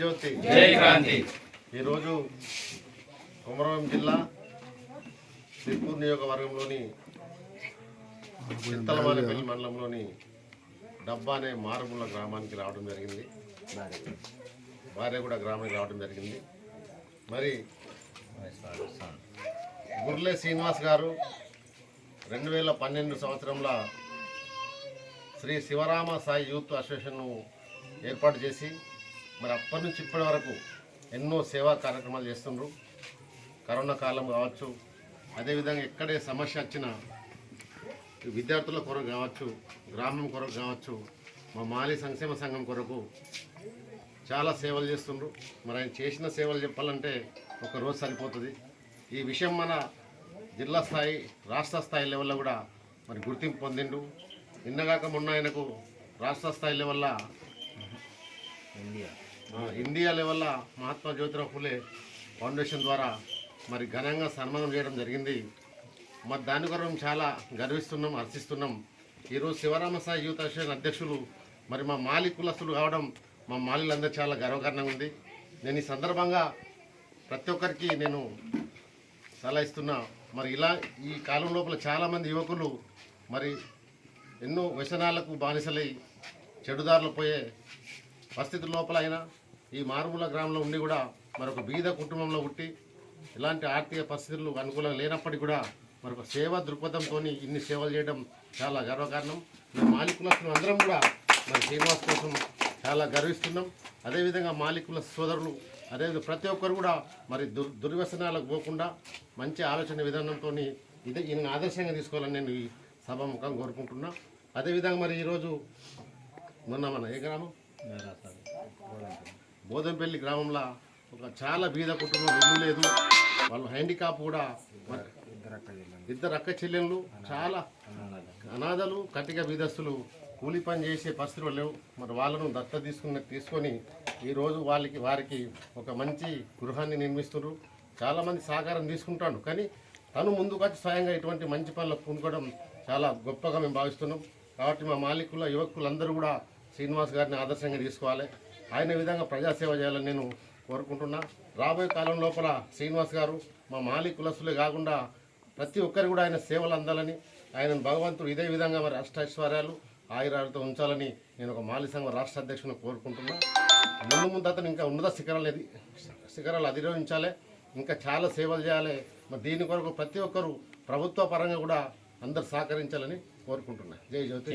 జ్యోతి. ఈరోజు కుమరం జిల్లా సిర్పూర్ నియోజకవర్గంలోని చిత్తలమాలపల్లి మండలంలోని డబ్బా అనే మారుమూల గ్రామానికి రావడం జరిగింది. భార్య కూడా గ్రామానికి రావడం జరిగింది. మరి గుర్లే శ్రీనివాస్ గారు రెండు వేల పన్నెండు సంవత్సరంలో శ్రీ శివరామ సాయి యూత్ అసోసియేషన్ను ఏర్పాటు చేసి మరి అప్పటి నుంచి ఇప్పటి వరకు ఎన్నో సేవా కార్యక్రమాలు చేస్తుండ్రు. కరోనా కాలం కావచ్చు అదేవిధంగా ఎక్కడే సమస్య వచ్చినా విద్యార్థుల కొరకు కావచ్చు గ్రామం కొరకు కావచ్చు మా మాలి సంక్షేమ సంఘం కొరకు చాలా సేవలు చేస్తుండ్రు. మరి ఆయన చేసిన సేవలు చెప్పాలంటే ఒక రోజు సరిపోతుంది. ఈ విషయం మన జిల్లా స్థాయి రాష్ట్ర స్థాయి లెవెల్లో కూడా మరి గుర్తింపు పొందిండు. నిన్నగాక మొన్న ఆయనకు రాష్ట్ర స్థాయి లెవెల్లో ఇండియా ఇండియా లెవెల్లో మహాత్మా జ్యోతిరావు ఫులే ఫౌండేషన్ ద్వారా మరి ఘనంగా సన్మానం చేయడం జరిగింది. మరి దాని కొరకు చాలా గర్విస్తున్నాం హర్షిస్తున్నాం. ఈరోజు శివరామ సాయి యూత్ అసోసియేషన్ అధ్యక్షులు మరి మా మాలి కులస్తులు కావడం మా మాలిలందరూ చాలా గర్వకారణంగా ఉంది. నేను ఈ సందర్భంగా ప్రతి ఒక్కరికి నేను సలహా ఇస్తున్నా మరి ఇలా ఈ కాలం లోపల చాలామంది యువకులు మరి ఎన్నో వ్యసనాలకు బానిసలై చెడుదారులు పోయే పరిస్థితుల లోపల అయినా ఈ మారుమూల గ్రామంలో ఉండి కూడా మరొక బీద కుటుంబంలో పుట్టి ఇలాంటి ఆర్థిక పరిస్థితులు అనుకూలం లేనప్పటికీ కూడా మరొక సేవా దృక్పథంతో ఇన్ని సేవలు చేయడం చాలా గర్వకారణం. మేము మాలికులస్తులు అందరం కూడా మరి శ్రీనివాస్ కోసం చాలా గర్విస్తున్నాం. అదేవిధంగా మాలికుల సోదరులు అదేవిధంగా ప్రతి ఒక్కరు కూడా మరి దుర్ దుర్వ్యసనాలకు పోకుండా మంచి ఆలోచన విధానంతో ఇదే ఈయన ఆదర్శంగా తీసుకోవాలని నేను ఈ సభాముఖం కోరుకుంటున్నా. అదేవిధంగా మరి ఈరోజు మొన్న మన ఏ గ్రామం? బోధంపల్లి గ్రామంలో ఒక చాలా బీద కుటుంబం ఇల్లు లేదు. వాళ్ళు హ్యాండికాప్ కూడా ఇద్దరు అక్క చెల్లెళ్ళు. చాలా అనాథలు కట్టిక బీదస్తులు కూలి పని చేసే పరిస్థితులు లేవు. మరి వాళ్ళను దత్త తీసుకుని తీసుకొని ఈరోజు వాళ్ళకి వారికి ఒక మంచి గృహాన్ని నిర్మిస్తున్నారు. చాలామంది సహకారం తీసుకుంటాడు కానీ తను ముందుకు వచ్చి స్వయంగా ఇటువంటి మంచి పనులకు పూనుకోవడం చాలా గొప్పగా మేము భావిస్తున్నాం. కాబట్టి మా మాలికుల యువకులందరూ కూడా శ్రీనివాస్ గారిని ఆదర్శంగా తీసుకోవాలి. ఆయన విధంగా ప్రజాసేవ చేయాలని నేను కోరుకుంటున్నా. రాబోయే కాలం లోపల శ్రీనివాస్ గారు మా మాలి కులసులే కాకుండా ప్రతి ఒక్కరు కూడా ఆయన సేవలు అందాలని ఆయన భగవంతుడు ఇదే విధంగా మరి అష్టైశ్వర్యాలు ఆయురాలతో ఉంచాలని నేను ఒక మాలి సంఘం రాష్ట్ర అధ్యక్షుని కోరుకుంటున్నా. ముందు ముందు అతను ఇంకా ఉన్నత శిఖరాలు ఎది శిఖరాలు అధిరోహించాలి. ఇంకా చాలా సేవలు చేయాలి. మరి దీని కొరకు ప్రతి ఒక్కరు ప్రభుత్వ పరంగా కూడా అందరు సహకరించాలని కోరుకుంటున్నా. జై జ్యోతి.